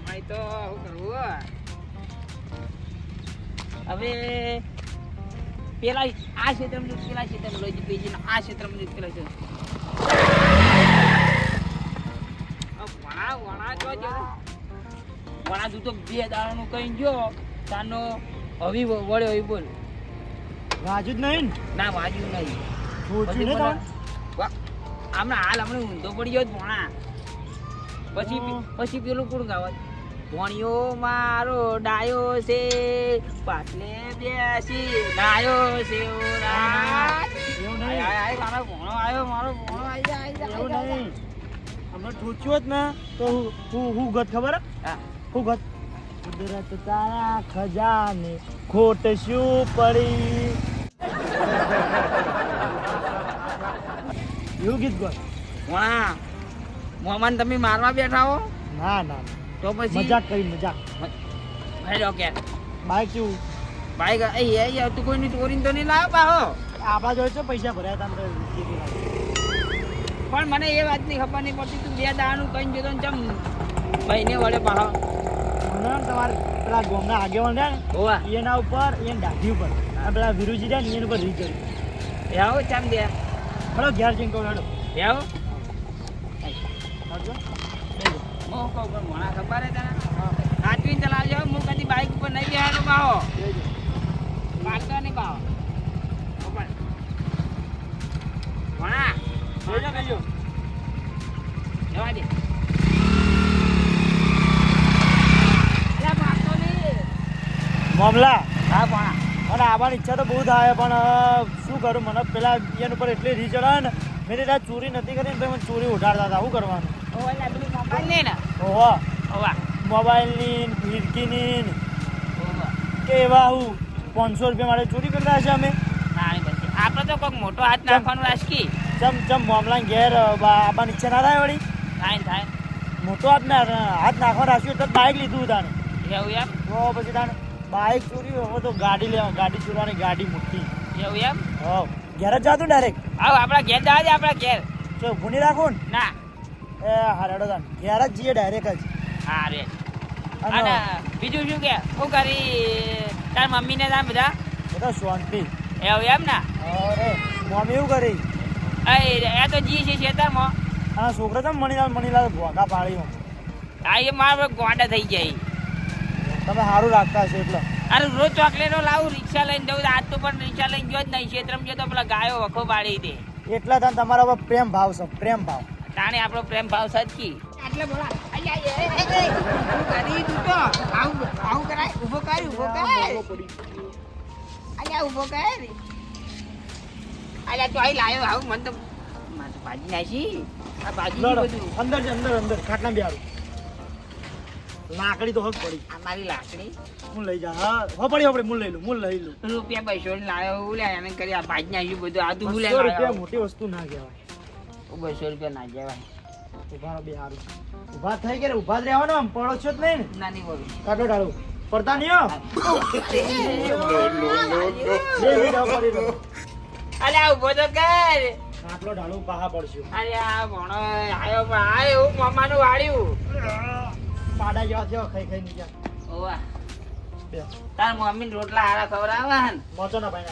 અમારે તો શું કરવું હવે પેલા આ ક્ષેત્રમાં પેલા ક્ષેત્રમાં જાય ને આ ક્ષેત્રમાં પેલા છે વણા વણા જો જો વણા તું તો બે દાડાનું કઈ ગયો તાનો હવી વળે હવી બોલ. વાજુ જ નહીં ના? વાજુ નહીં. આમ ને મને- તમે? વા- હમણાં હાલ હમણાં ઊંધો પડી ગયો જ ભોણા પછી પછી પેલું કોણ ગાવત? ભોણિયો મારો ડાયો છે. પાટલે બેસી ડાયો છે મારો ભણો આવ્યો મારો ભોણો નહીં. હમણાં ઠોચ્યો જ ને તો હું- હું ગત ખબર હે? હું. ગત? કુદરત તારા ખજાને ખોટ શું પડી. એવું ગીત ગત. વાહ મોમાન તમે મારવા બેઠા હો? ના ના. તો પછી મજાક કરી મજાક. હેડો કે. બાઈક બાય બાઈક એ એ તું કોઈની ચોરીને તો નહીં લાવ્યો પાહો આપણા જોડે છે પૈસા ભર્યા હતા. પણ મને એ વાતની ખબર નહીં પડતી તું બે દાવાનું કઈ જતો ને ચમ ભાઈને વડે પાહો તમારે પેલા ગોમના આગેવાન રહ્યા ને હોવા. એના ઉપર એને ડાઢી ઉપર. અને પેલા વિરુજી રહ્યા ને એના ઉપર રીચ કરી એવો ચમ દે હલો ઘેર જઈને કહું હેડો. એવો? આવજો. હું કહું પણ મોણા ખબર હે તને? સાચવીને ચલાવજો હું કદી બાઈક ઉપર નહીં બેહાડો પાહો જઈજો. નહીં ખબર મોણા. જવા દે. નહીં. મામલા હા પણ મને આવવાની ઈચ્છા તો બહુ થાય પણ શું કરું? મને પેલા એના ઉપર એટલી રીચ ચડાવે ને મેં ત્યાં ચોરી નથી કરી તો મને ચોરી ઉઠાડતા હતા. શું કરવાનું? ઓવા લા પેલું મોબાઈલ નહીં ને ઓહો. ઓવા મોબાઈલની ફિરકીની કે એવા હું પાંચસો રૂપિયા માટે ચોરી કરતા હશે અમે? આપણે તો કોઈક મોટો હાથ નાખવાનું રાખી ચમ ચમ મામલા ઘેર આપવાની ઈચ્છા ના થાય વળી? થાય થાય. મોટો હાથ ના હાથ નાખવા રાખ્યું તો બાઇક લીધું તાને એવું એમ? તો પછી તાને બાઇક ચોરી હવે તો ગાડી લેવા ગાડી ચોરવાની ગાડી મોટી એવું એમ? હો ઘેર જ જાતું ડાયરેક્ટ. આવ આપણા ઘેર જવા દે આપણા ઘેર. જો ભૂની રાખું ને. એ હારેડો તાન ઘેર જ જઈએ ડાયરેક્ટ જ. હારે અને બીજું શું કે? શું કરી તાર મમ્મીને તાર બધા? બધા શાંતિ. એવું એમ ને? અરે મમ્મી એવું કરી. એ તો જી છે ખેતરમાં આ છોકરા તો મણીલાલ મણીલાલ ભોગા પાડી આ એ મારા ગોંડા થઈ જાય. તમે સારું રાખતા હશો એટલે. અરે રોજ ચોકલેટો લાવું રિક્ષા લઈને જવું આજ તો પણ રિક્ષા લઈને ગયો જ નહીં. ક્ષેત્રમાં તો પેલા ગાયો વખો પાડી દે. એટલા તાન તમારા પર પ્રેમ ભાવ છે પ્રેમ ભાવ. તાણે આપણો પ્રેમ ભાવ સચકી આટલે બોલા. આયા એ એ તું કરી તું તો. આવું આવું કરાય. ઊભો કર ઊભો કર. આયા ઊભો કર. આયા તો આઈ લાયો. આવું મન તો મન તો ભાજી નાખી. આ ભાજી બધું. અંદર અંદર અંદર. ખાટલા બિહારું લાકડી તો હક પડી. આ મારી લાકડી. હું લઈ જા. હો પડી આપણે મૂળ લઈ લઉં મૂળ લઈ લઉં રૂપિયા પૈસો ને લાયો. હું લે એને કરી આ ભાજી નાખ્યું બધું. આ તું હું લે રૂપિયા મોટી વસ્તુ ના કહેવાય. બસો રૂપિયા ના જવાય ઊભા બે હારું. ઊભા થઈ ગયા ઊભા જ રહેવાનો આમ પડો છો જ નહીં ને? ના નહીં બોલું કાઢો ડાળો પડતા નહીં હો? બે મિનિટ આવો પડી રહો. અલે આ ઊભો તો કર. આટલો ડાળો પાહા પડશું. અરે આ ભણો આયો પણ આ એવું મમ્માનું વાળ્યું. પાડા જેવા થયો ખાઈ ખાઈ નીકળ્યા ઓવા. તાર મમ્મી રોટલા હારા ખવડાવવા મોચો ના ભાઈ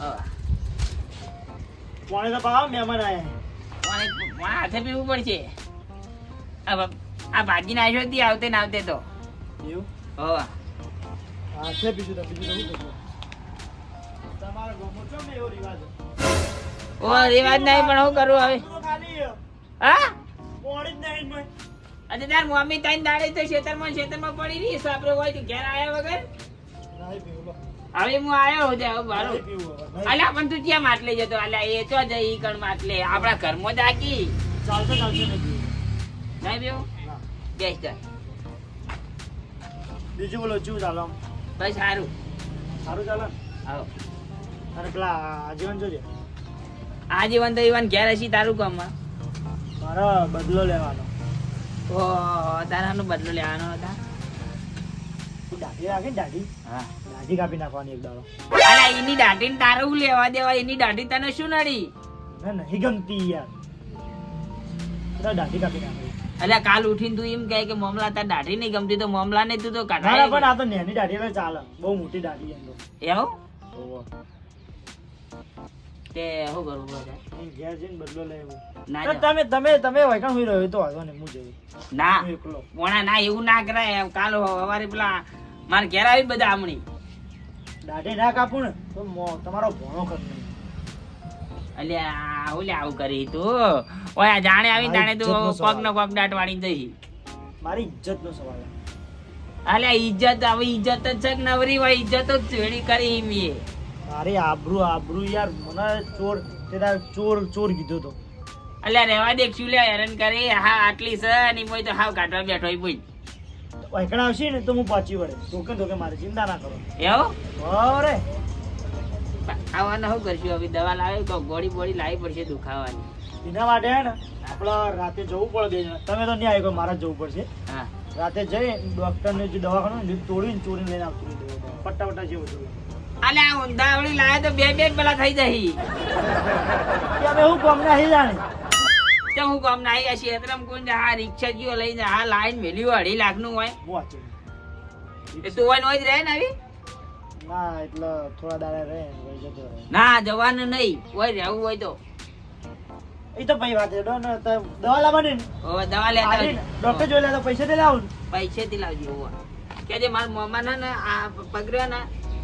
ના. પોણે તો પાવા મહેમાન આયા પાણી હાથે પીવું પડશે. આ ભાજી નાખ્યો હતી આવતે ને આવતે તો. એવું? હા છે બીજું બીજું તો શું કરશું? તમારા ગામમાં છો ને એવો રિવાજ ઓ રિવાજ નહીં પણ શું કરું હવે? હા? પોણી જ નહીં તાર મમ્મી તાઈને દાડે તો ખેતરમાં ખેતરમાં પડી રહી સાપરે હોય તો ઘેર આવ્યા વગર? નહીં. હવે હું આવ્યો હું હવે પીવું અલ્યા પણ તું ક્યાં માટલે જતો? અલ્યા એ તો જઈ કણ માટલે આપણા ઘરમાં આકી ચાલશે ચાલશે નહીં પીવું. નહીં બેસ જા. બીજું બોલો શું ચાલો ભાઈ સારું સારું ચાલે? આવો અને પેલા આજીવન જોજે. આજીવન તો ઈવન ઘેર હશી તારું કામમાં મારો બદલો લેવાનો. ઓ તારાનો બદલો લેવાનો હતા? દાઢી રાખે ને દાઢી? હા. દાઢી કાપી નાખવાની એક દાડો. અલા એની દાઢીને તારે હું લેવા દેવા? એની દાઢી તને શું નડી? ના નહીં ગમતી યાર. દાઢી કાપી નાખે. અલ્યા કાલ ઉઠીને તું એમ કહે કે મામલા તાર દાઢી નહીં ગમતી તો મામલા ને તું તો કાઢા ના, પણ આ તો નેની દાઢી એટલે ચાલે. બહુ મોટી દાઢી એમ તો. એવું? તે શું કરવું બધા ઘેર જઈને બદલો લઈ ના ના, તમે તમે તમે વૈકાણ હોઈ રહ્યો તો વાંધો નહીં હું જઈ ના. ના એવું ના કરાય. કાલ સવારે પેલા મારે ઘેર આવી બધા આમણી. દાઢી ના કાપું ને તો તમારો ભોણો કર અલ્યા ઓલે આવું કરી તું. ઓય આ જાણે આવી તાણે તું કોક સવાલ. ને કોક દાટ વાળી દઈ. મારી ઇજ્જતનો સવાલ છે. અલ્યા ઇજ્જત હવે ઇજ્જત જ છે નવરી હોય ઇજ્જત જ ચેડી કરી મે. મારી આબરૂ આબરૂ યાર મને ચોર તેરા ચોર ચોર કીધો તો. અલ્યા રેવા દે શું લે હેરાન કરી? હા આટલી છે ની મોય તો હાવ કાઢવા બેઠો હોય બોલ. વૈકણ આવશે ને તો હું પહોંચી વળે ધોકે ધોકે મારે ચિંતા ના કરો. એવો? અરે આવવાના શું કરશું? હવે દવા લાવે તો ગોળી બોળી લાવી પડશે દુખાવાની. એના માટે હે ને આપણે રાતે જવું પડે બે તમે તો નહીં આવ્યો મારે જવું પડશે. હા. રાતે જઈ ડોક્ટરને જે દવાખાનું ને તોડીને ચોરીને લઈને આવતું પટ્ટા પટ્ટા જેવું હતું અલ્યા ઊંધા વળી લાવે તો બે બે પેલા થઈ જઈ અમે હું કોમ? નહીં જાણે. તો હું કામ ના આવી હશે એતરમ કોણ જા આ રિક્ષા જીઓ લઈને આ લાઈન મેલી અઢી લાખનું હોય એ તું હોય ને જ રહે ને આવી? ના એટલે થોડા દાડા રહે જતો રહે. ના જવાનું નહીં હોય રહેવું હોય તો. એ તો ભાઈ વાત ડો- ને દવા લાવવાની ને? હવે દવા લેતા ડોક્ટર જોઈ લે પૈસા દે લાવું પૈસેથી લાવજો હોવા. કે જે મારા મોમાં ને આ પગડ્યો ને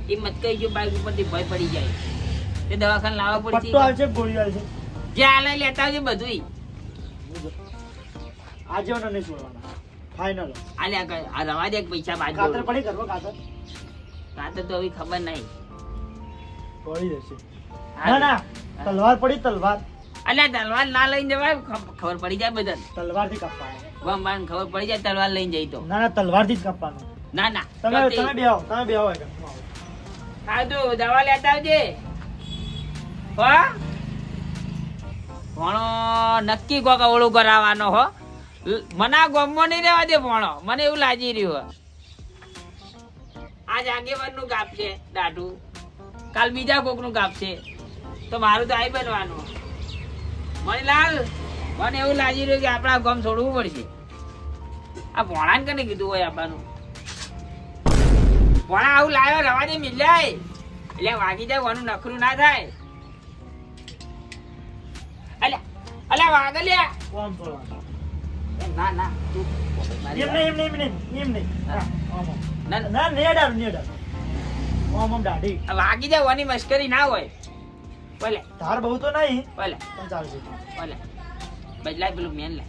એ મચકાઈ ગયો બાઈક ઉપરથી ભય પડી જાય. તે દવાખાને લાવવા પટ્ટો પડશે. આવશે ગોળી આવશે જે આલે લેતા આવજો બધું આજે મને નહીં છોડવાના. ફાઇનલ આલ્યા આ રવા દે પૈસા ખાતર બાજુ પડી કરવો ખાતર? કાતર તો હવે ખબર નહીં. પડી જશે. ના ના તલવાર પડી તલવાર. અલ્યા તલવાર ના લઈને જવાય ખબર પડી જાય બધા તલવારથી કાપવાનું વમ ખબર પડી જાય તલવાર લઈને જઈ તો. ના ના તલવારથી જ કાપવાનું. ના ના. તમે તમે બેહો તમે બેહો હા તો દવા લેતા આવજે. હો? ભણો, નક્કી કોક ઓળું કરાવવાનો હો. મને આ ગમમાં નહીં રહેવા દે ભણો. મને એવું લાગી રહ્યું. આજ આગેવાનનું કાપશે દાઢું. કાલ બીજા કોકનું કાપશે તો મારું તો આઈ બનવાનું. મણીલાલ મને એવું લાગી રહ્યું કે આપણા ગમ છોડવું પડશે. આ ભોણાને કને કીધું હોય આપવાનું ભોણા આવું લાવ્યો રવા દે મિલ્યાય એટલે વાગી જાય વાનું નખરું ના થાય. અલ્યા વાગે વાગલ્યા કોમ. ના ના તું એમ નહીં, એમ નહીં, એમ નહીં. ના, ના. નેડા નેડા ઓમ ઓમ દાઢી. વાગી જાય વાની મશ્કરી ના હોય. ભલે ધાર બહુ તો નહીં ભલે પણ ચાલશે બોલે. બદલાય પેલું મેન લે.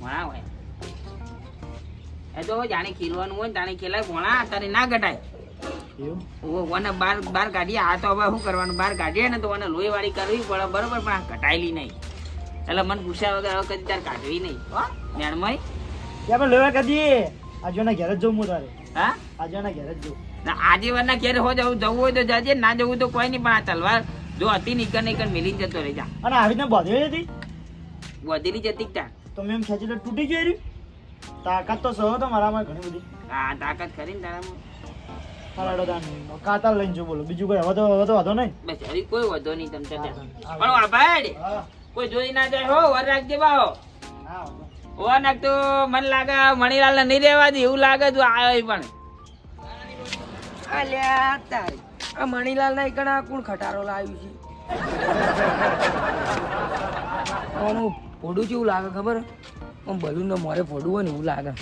ભણા હોય. એ તો જાણે ખીલવાનું હોય તાણે જાણે ખેલાય. ભણા તારે ના ઘટાય ઓને બાર બાર કાઢીએ. આ તો હવે શું કરવાનું? બાર કાઢીએ ને તો ઓને લોહી વાળી કરવી પડે. બરોબર પણ આ ઘટાયેલી નહીં. એટલે મને પૂછ્યા વગર હવે કદી તાર કાઢવી નહીં હો મેણમય કે આપણે લેવા કદી? આજોના ઘેર જ જઉં હું તારે. હા? આજોના ઘેર જ જવું ના આજે વરના ઘેર હો જવું જવું હોય તો જજે ના જવું તો કોઈ નહીં પણ આ તલવાર જો હતી નીકળ નીકળ મિલી જતો રહી જા. અને આવી રીતના બાંધી હતી? બધેલી જતી ક્યાં તો? મેં એમ ખેંચી તો તૂટી ગઈ રહ્યું તાકાત તો સહો તો મારામાં ઘણી બધી. હા તાકાત કરીને તારામાં. હાલાડો કાતર લઈને જો બોલો. બીજું કોઈ હવે તો હવે તો વાંધો નહીં? બસ કોઈ વધો નહીં તમને પણ આ ભાઈ હા. કોઈ જોઈ ના જાય હો વર રાખજે બાહો હા નાખ તો મને લાગે મણીલાલ ને નહીં રહેવા દે એવું લાગે તું આવ્યો પણ. અલ્યા તારી. આ મણીલાલ ના ઘણા કોણ ખટારો લાવ્યું છે? આનું ફોડું કેવું લાગે ખબર? આમ બલૂન નો મોરે ફોડું હોય ને એવું લાગે.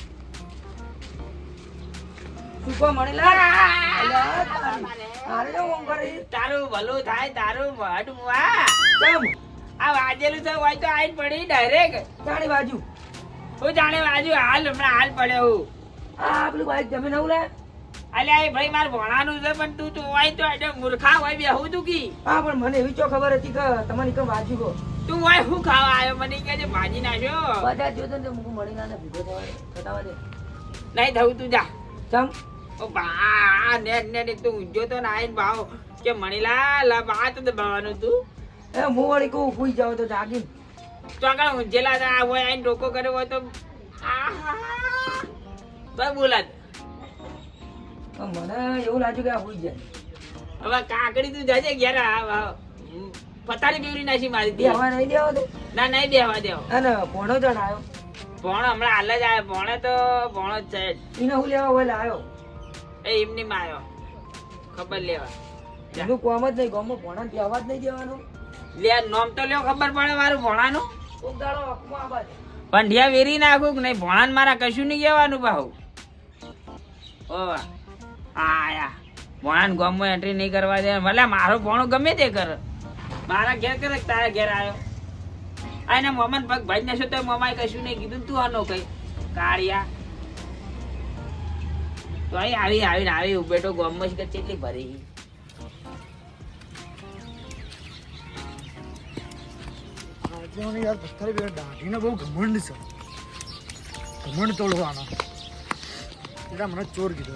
કહો મણીલાલ? તારી. ભલું થાય તારું મુઆ કેમ? આ વાજેલું છે હોય તો આઈ પડી ડાયરેક્ટ જાણે બાજુ હું જાણે બાજુ હાલ હમણાં હાલ પડ્યો હું. આ આપણું બાઈક જમીન આવું લે અલ્યા એ ભાઈ મારે ભણાનું છે પણ તું તું હોય તો એટલે મૂર્ખા હોય બેહું તું કી. હા પણ મને એવી ચો ખબર હતી કે તમારી કમ વાજુ ગો તું હોય હું ખાવા આવ્યો? મને કે છે ભાજી નાખ્યો. બધા જોતો ને મળી ના ને ભીગો થવા દે. થતાવા દે. નહીં થવું તું જા. ચમ? ઓ બા નેટ નેટ તું ઊંઝો તો ના આઈને ભાવ. કે મણીલાલ આ બા તો દબાવવાનું તું. એ હું વળી કહું સુઈ જાવ તો જાગી આગળ ઊંઝેલા હતા હોય આઈને ડોકો કર્યો હોય તો. તો બોલાત. મને એવું લાગ્યું કે આ સુઈ જાય. હવે કાકડી તું જાજે ઘેર આવ આ પથારી બીવરી નાખી મારી દેવા નહીં દેવા દે. ના નહીં દેવા દેવો. અને પોણો જણ આવ્યો ભણ હમણાં હાલ જ આવ્યો ભણે તો ભણો જ છે. એને હું લેવા હોય આવ્યો એ એમની માં આવ્યો ખબર લેવા. એનું કોમ જ નહીં ગમો ભણા દેવા જ નહીં દેવાનો. લે નોમ તો લ્યો ખબર પડે મારું ભણાનું? પણ ઢિયા પંઢિયા વેરી નાખું કે નહીં ભણાને મારા કશું નહીં કહેવાનું ભાવ ઓ વાહ. આયા. ભણાને ગામમાં એન્ટ્રી નહીં કરવા દે. ભલે મારો ભણો ગમે તે કર. મારા ઘેર કરે તારા ઘેર આવ્યો? આ એને મમન પગ ભાઈ શું તો મમાએ કશું નહીં કીધું તું આનો કઈ. કાળિયા. તો અહીં આવી આવીને આવી બેટો ગામમાં કે કેટલી ભરી? આજે મને યાર પથ્થર બે દાઢીને બહુ ઘમંડ છે ઘમંડ તોડવાનો એટલે મને ચોર કીધો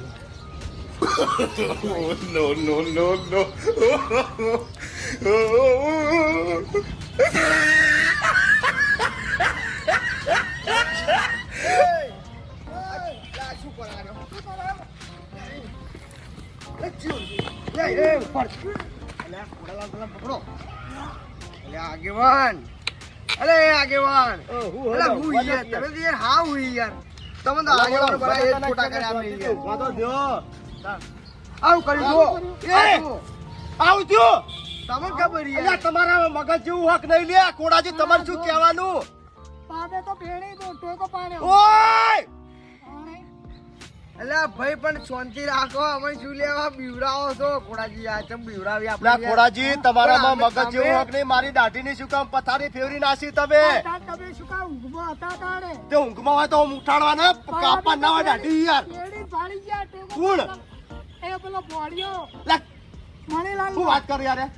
આગેવાન અરે આગેવાન. અરે હું યાર તમે તો યાર હા હું યાર. તમે તો આગેવાન બરા એ જ ખોટા કર્યા અમે યાર વાતો દો આવું કરી દો એ! આવું થયું? તમને ખબર અલ્યા યાર. તમારા મગજ જેવું હક નહીં લે. કોડાજી તમારે શું કહેવાનું? ઓય! અલા ભાઈ પણ શાંતિ રાખો અમે શું લેવા? બીવરાવો છો. કોડાજી આ ચમ બીવરાવી આપણે કોડાજી તમારામાં મગજ જેવું હક નહીં મારી દાઢીની શું કામ પથારી ફેરવી નાસી તમે? તે ઊંઘમાં હોય તો હું ઉઠાડવાના કાપા ના હોય દાઢી યાર. કોણ? લા, શું વાત કરું યાર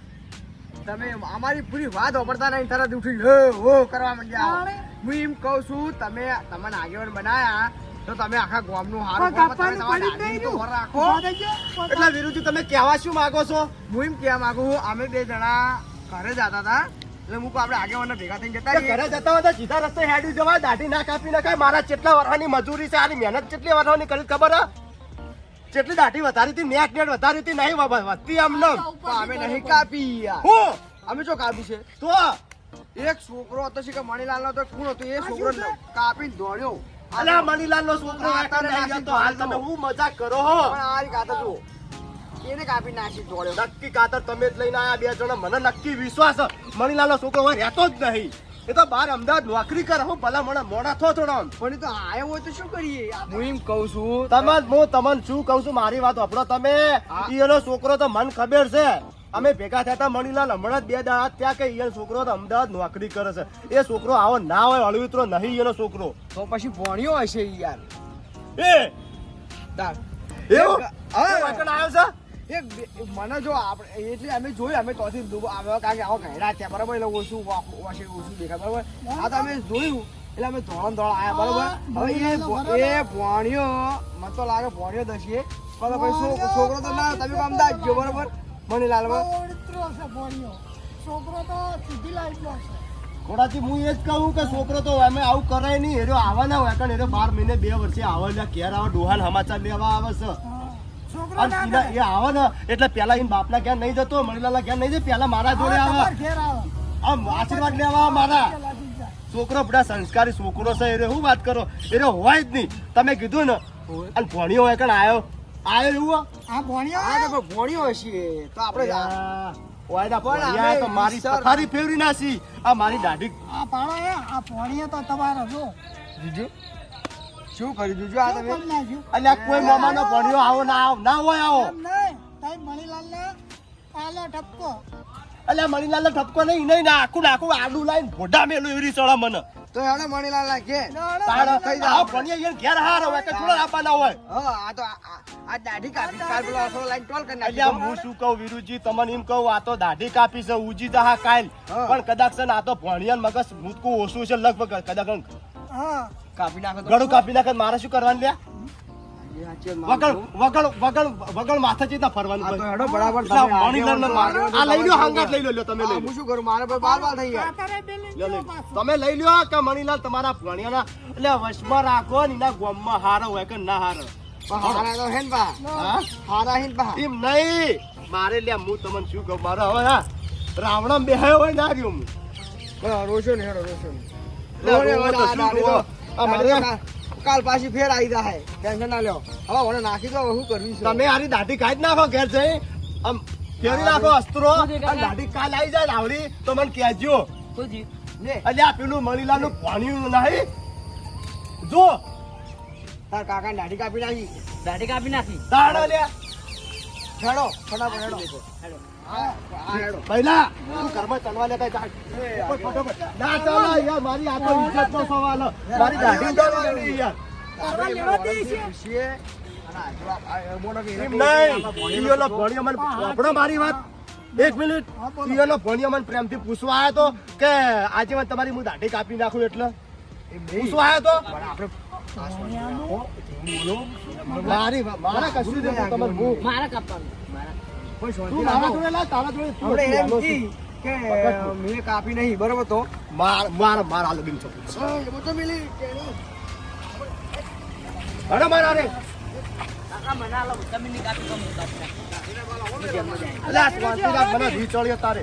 તમે અમારી પૂરી વાત વાપરતા નહીં તરત ઉઠી હો હો કરવા માંડ્યા હું એમ કહું છું તમે તમને આગેવાન બનાયા તો તમે આખા ગામનું હારું રાખો. એટલે વિરુજી તમે કહેવા શું માંગો છો? હું એમ કહેવા માંગુ છું, અમે બે જણા ઘરે જતા હતા એટલે હું આપણે આગેવાનના ભેગા થઈને જતા. ઘરે જતા હોય સીધા રસ્તે હેડી જવા દાઢી ના કાપી નાખાય મારા કેટલા વર્ષની મજૂરી છે આની મહેનત કેટલી વર્ષની કરી ખબર હે? જેટલી દાઢી વધારી હતી નેટ નેટ વધારી હતી નહીં બાબા વધતી આમ નમ. અમે નહીં કાપી યાર. અમે શું કાપી છે? તો એક છોકરો હતો કે મણીલાલ નો તો કોણ હતો એ છોકરો કાપીને દોડ્યો. અલ્યા મણીલાલ નો છોકરો નહીં નાખી જતો હાલ તમે હું મજાક કરો હો? પણ આ રી કાતર જુઓ એને કાપી નાખી જોડ્યો. નક્કી કાતર તમે જ લઈને આયા બે જણા. મને નક્કી વિશ્વાસ છે. મણીલાલ નો છોકરો હોય રહેતો જ નહીં. એ તો બાર અમદાવાદ નોકરી કરે હું ભલા મને મોડા થો થોડા પણ તો આયો હોય તો શું કરીએ? હું એમ કહું છું તમે હું તમને શું કહું છું મારી વાત વાપરો તમે. એનો છોકરો તો મન ખબર છે. અમે ભેગા થયા હતા મણીલાલ હમણાં જ બે દાડા ત્યાં કે ઈનો છોકરો તો અમદાવાદ નોકરી કરે છે. એ છોકરો આવો ના હોય અળવિત્રો નહીં એનો છોકરો. તો પછી ભણ્યો હશે યાર. એ! તાર. એવું? હા. એ આવ્યો છે? મને જો આપણે એટલે અમે જોયું અમે તોથી દુબ- આવ્યા કારણ કે આવો ઘેરા છે બરાબર? એટલે ઓછું વા- ઓછું ઓછું દેખાય બરાબર? આ તો અમે જોયું એટલે અમે ધોળણ ધોળ આવ્યા બરાબર? હવે એ ભણ્યો. મને તો લાગે ભણ્યો દસીએ પણ પછી છોકરો તો ના તમે અમદાવાદ ગયો બરાબર? મણીલાલ થોડાથી હું એ જ કહું કે છોકરો તો અમે આવું કરાય નહીં. એરો આવવાના હોય કારણ એરો બાર મહિને બે વર્ષે આવે ઘેર આવે ડોહાન સમાચાર લેવા આવે છે? એ આવે ને એટલે પેલા એમ બાપના ઘેર નહીં જતો મણીલાલા ઘેર નહીં જાય પેલા મારા જોડે આવે. આમ આશીર્વાદ લેવા આવે મારા. છોકરો બધા સંસ્કારી છોકરો છે એ શું વાત કરો? એ હોય જ નહીં. તમે કીધું ને અને ભણ્યો હોય કણ આવ્યો? આવ્યો એવું આ તો ભણ્યો હશે. તો આપણે આ, ભણ્યા અમે તો મારી પથારી ફેરવી નાસી આ મારી દાઢી. જીજુ શું કરી દીધું આ તમે? કોઈ મામાનો ભણ્યો આવો ના આવો ના હોય આવો. અલ્યા મણીલાલ ઠપકો નહીં નહીં ના. આખું નાખું આખું આડું લાઈન ભોડા મેલું એવી ચડા મને. તો હેડો મણીલાલ ના ઘેર. તાળ થઈ જાવ ભણ્યા ઘેર હાર હોય કે થોડા આપવાના હોય. હા આ તો આ- દાઢી કાપી. કાલ પેલો અસરો લાઈન ટોલ કરી અલ્યા હું શું કહું વિરુજી? તમને એમ કહું આ તો દાઢી કાપી છે ઉજી દહા કાલ પણ કદાચ છે ને આ તો ભણિયાન મગજ મૂતકું ઓછું છે લગભગ કદાચ કાપી નાખો તો. ગળું કાપી નાખે મારે શું કરવાનું લ્યા? એ સાચી વાત વગર વગર વગર વગર માથે ચેતા ફરવાનું આ તો હેડો બરાબર તમે આ લઈ લ્યો હંગાત લઈ લો લ્યો તમે લઈ હું શું કરું? મારે ભાઈ બાર બાર થઈ ગયા. તમે લઈ લ્યો કે મણીલાલ તમારા ભણિયાના. એટલે વશમાં રાખો ને એના ગોમમાં હારો હોય કે ના હારો. હારા તો હેન પા હા? હારા હેન પા એમ નહીં. મારે લ્યા હું તમને શું કહું? મારે હવે હા રાવણ બેહાયો હોય ના રહ્યો હું. રોશો ને હેડો રોશો ને. કાલ- પાછી ફેર આવી જાય ટેન્શન ના લ્યો. હવે મને નાખી દો શું કરવી છે? તમે આરી દાઢી કાઢી જ નાખો ઘેર જઈ. આમ ફેરી નાખો અસ્ત્રો. દાઢી કાલ આવી જાય રાવડી તો મને કહેજો. અલ્યા પેલું મણીલાનું પાણી નહીં. જો તાર કાકા દાઢી કાપી નાખી. દાઢી કાપી નાખી? તાડો લ્યા હેડો ફટાફટ હેડો. હેડો. હા હા, હેડો. પહેલા તું ઘરમાં ચાલવા લે કઈ ના ચાલે યાર મારી આ તો સવાલ. મારી દાઢી યાર. વાત. એક મિનિટ. ઈયોનો ભણ્યો મને પ્રેમથી પૂછવા આવ્યો તો કે આજે તમારી હું દાઢી કાપી નાખું એટલે. પૂછવા આવ્યો તો? આપણે આ શાંતિ રાખો. બોલો. મેં કાપી નહીં બરોબર તો માર માર માર આ બિન છોકરી તો તારે